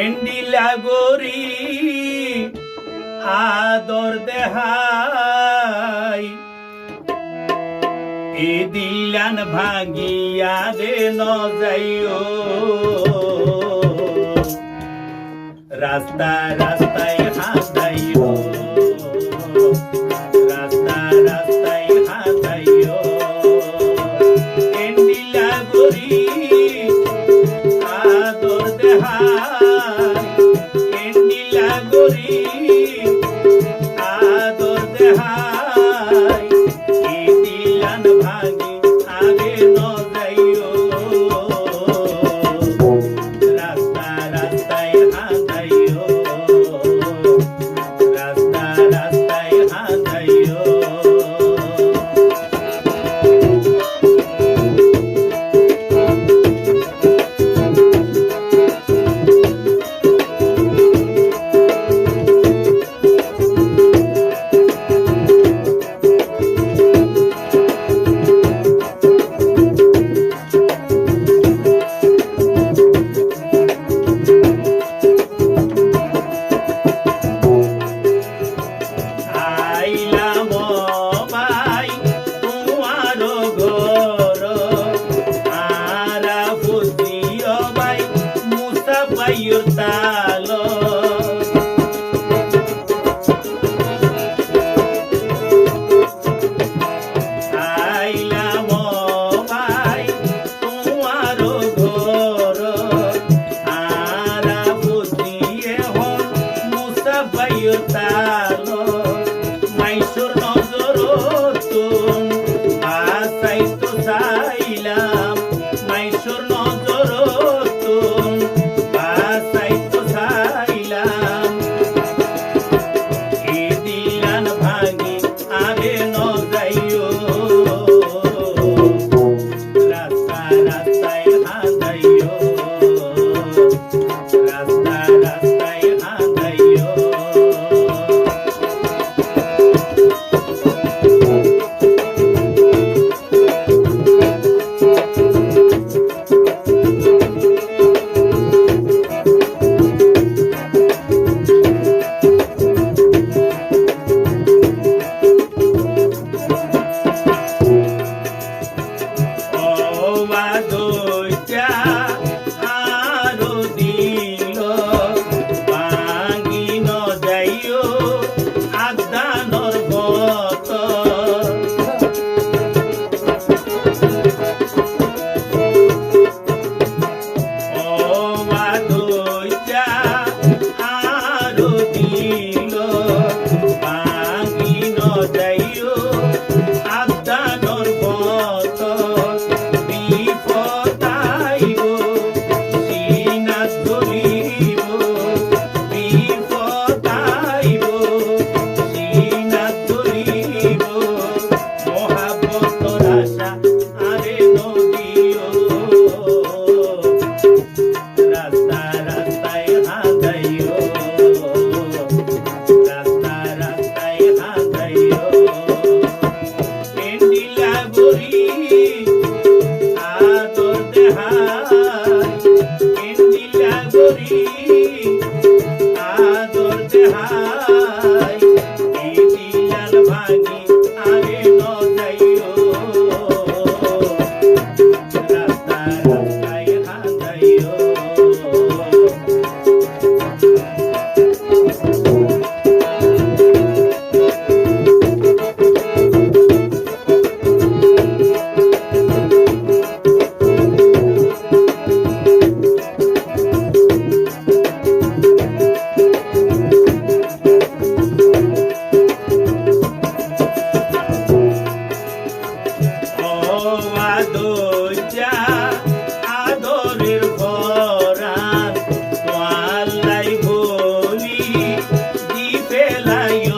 এন্ডি লাগরি আদর দেহাই। এ দিলান ভাঙিয়া রে ন যাইও। রাস্তা রাস্তায় হাসা eu tá Thank you. দইয়া আদরের ভরান মাল্লাই ভরি দি ফেলাইও